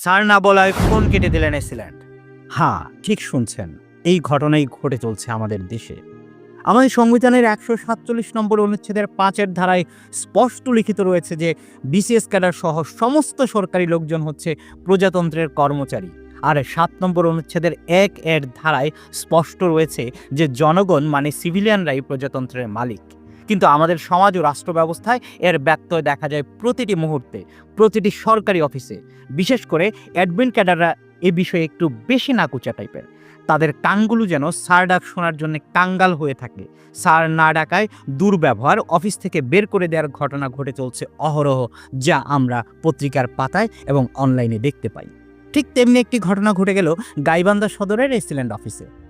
Sir না বলায় phone কেটে দিলেন এসিল্যান্ড। হ্যাঁ ঠিক শুনছেন। এই ঘটনাই ঘটে চলছে আমাদের দেশে। আমাদের সংবিধানের একশো সাতচল্লিশ নম্বর অনুচ্ছেদের পাঁচের ধারায় স্পষ্ট লিখিত রয়েছে যে বিসিএস ক্যাডার সহ সমস্ত সরকারি লোকজন হচ্ছে প্রজাতন্ত্রের কর্মচারী। আর সাত নম্বর অনুচ্ছেদের এক এর ধারায় স্পষ্ট রয়েছে যে জনগণ মানে সিভিলিয়ানরাই প্রজাতন্ত্রের মালিক। কিন্তু আমাদের সমাজ ও রাষ্ট্র ব্যবস্থায় এর ব্যত্যয় দেখা যায় প্রতিটি মুহূর্তে, প্রতিটি সরকারি অফিসে। বিশেষ করে অ্যাডমিন ক্যাডাররা এ বিষয়ে একটু বেশি নাকুচা টাইপের। তাদের কাঙ্গুলু যেন সার ডাক শোনার জন্য কাঙ্গাল হয়ে থাকে। স্যার না ডাকায় দুর্ব্যবহার অফিস থেকে বের করে দেওয়ার ঘটনা ঘটে চলছে অহরহ, যা আমরা পত্রিকার পাতায় এবং অনলাইনে দেখতে পাই। ঠিক তেমনি একটি ঘটনা ঘটে গেল গাইবান্ধা সদরের এসিল্যান্ড অফিসে।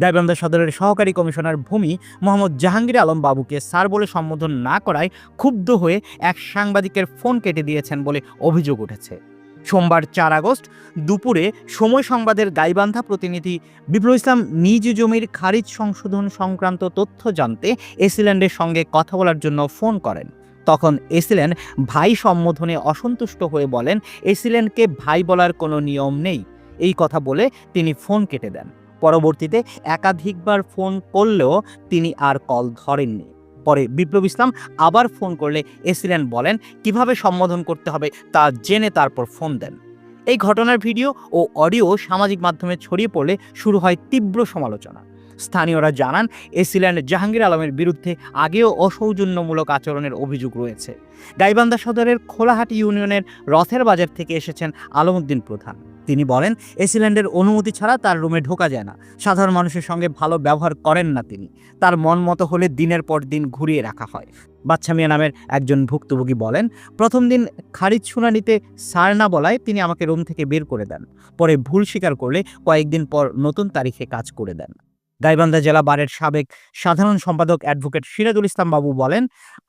গাইবান্ধা সদরের সহকারী কমিশনার ভূমি মোহাম্মদ জাহাঙ্গীর আলম বাবুকে স্যার বলে সম্বোধন না করায় ক্ষুব্ধ হয়ে এক সাংবাদিকের ফোন কেটে দিয়েছেন বলে অভিযোগ উঠেছে। সোমবার চার আগস্ট দুপুরে সময় সংবাদের গাইবান্ধা প্রতিনিধি বিপ্লব ইসলাম নিজ জমির খারিজ সংশোধন সংক্রান্ত তথ্য জানতে এসিল্যান্ডের সঙ্গে কথা বলার জন্য ফোন করেন। তখন এসিল্যান্ড ভাই সম্বোধনে অসন্তুষ্ট হয়ে বলেন, এসিল্যান্ডকে ভাই বলার কোনো নিয়ম নেই। এই কথা বলে তিনি ফোন কেটে দেন। পরবর্তীতে একাধিকবার ফোন করলেও তিনি আর কল ধরেননি। পরে বিপ্লব ইসলাম আবার ফোন করলে এসিল্যান্ড বলেন, কীভাবে সম্বোধন করতে হবে তা জেনে তারপর ফোন দেন। এই ঘটনার ভিডিও ও অডিও সামাজিক মাধ্যমে ছড়িয়ে পড়লে শুরু হয় তীব্র সমালোচনা। স্থানীয়রা জানান এসিল্যান্ড জাহাঙ্গীর আলমের বিরুদ্ধে আগেও অসৌজন্যমূলক আচরণের অভিযোগ রয়েছে। গাইবান্ধা সদরের খোলাহাটি ইউনিয়নের রথের বাজার থেকে এসেছেন আলমউদ্দিন প্রধান। তিনি বলেন এসিল্যান্ডের অনুমতি ছাড়া তার রুমে ঢোকা যায় না। সাধারণ মানুষের সঙ্গে ভালো ব্যবহার করেন না তিনি। তার মন মতো হলে দিনের পর দিন ঘুরিয়ে রাখা হয়। বাচ্চা মিয়া নামের একজন ভুক্তভোগী বলেন, প্রথম দিন খারিজ শুনানিতে সার না বলায় তিনি আমাকে রুম থেকে বের করে দেন। পরে ভুল স্বীকার করলে কয়েকদিন পর নতুন তারিখে কাজ করে দেন। গাইবান্ধা জেলা বারের সাবেক সাধারণ সম্পাদক অ্যাডভোকেট সিরাজুল ইসলাম বাবু বলেন,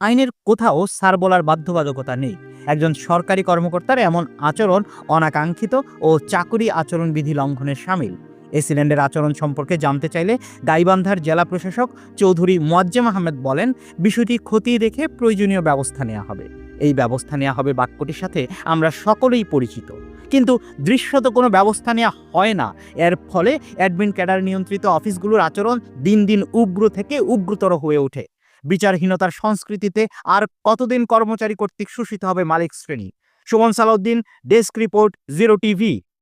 আইনের কোথাও সার বলার বাধ্যবাধকতা নেই। একজন সরকারি কর্মকর্তার এমন আচরণ অনাকাঙ্ক্ষিত ও চাকুরি আচরণবিধি লঙ্ঘনের সামিল। এসিল্যান্ডের আচরণ সম্পর্কে জানতে চাইলে গাইবান্ধার জেলা প্রশাসক চৌধুরী মোয়াজ্জেম আহমেদ বলেন, বিষয়টি খতিয়ে দেখে প্রয়োজনীয় ব্যবস্থা নেওয়া হবে। এই ব্যবস্থা নেওয়া হবে বাক্যটির সাথে আমরা সকলেই পরিচিত। কিন্তু দৃশ্যত কোনো ব্যবস্থা নেওয়া হয় না। এর ফলে অ্যাডমিন ক্যাডার নিয়ন্ত্রিত অফিসগুলোর আচরণ দিন দিন উগ্র থেকে উগ্রতর হয়ে ওঠে। বিচারহীনতার সংস্কৃতিতে আর কতদিন কর্মচারী কর্তৃক শোষিত হবে মালিক শ্রেণি? Suman Salauddin, desk report, zero TV.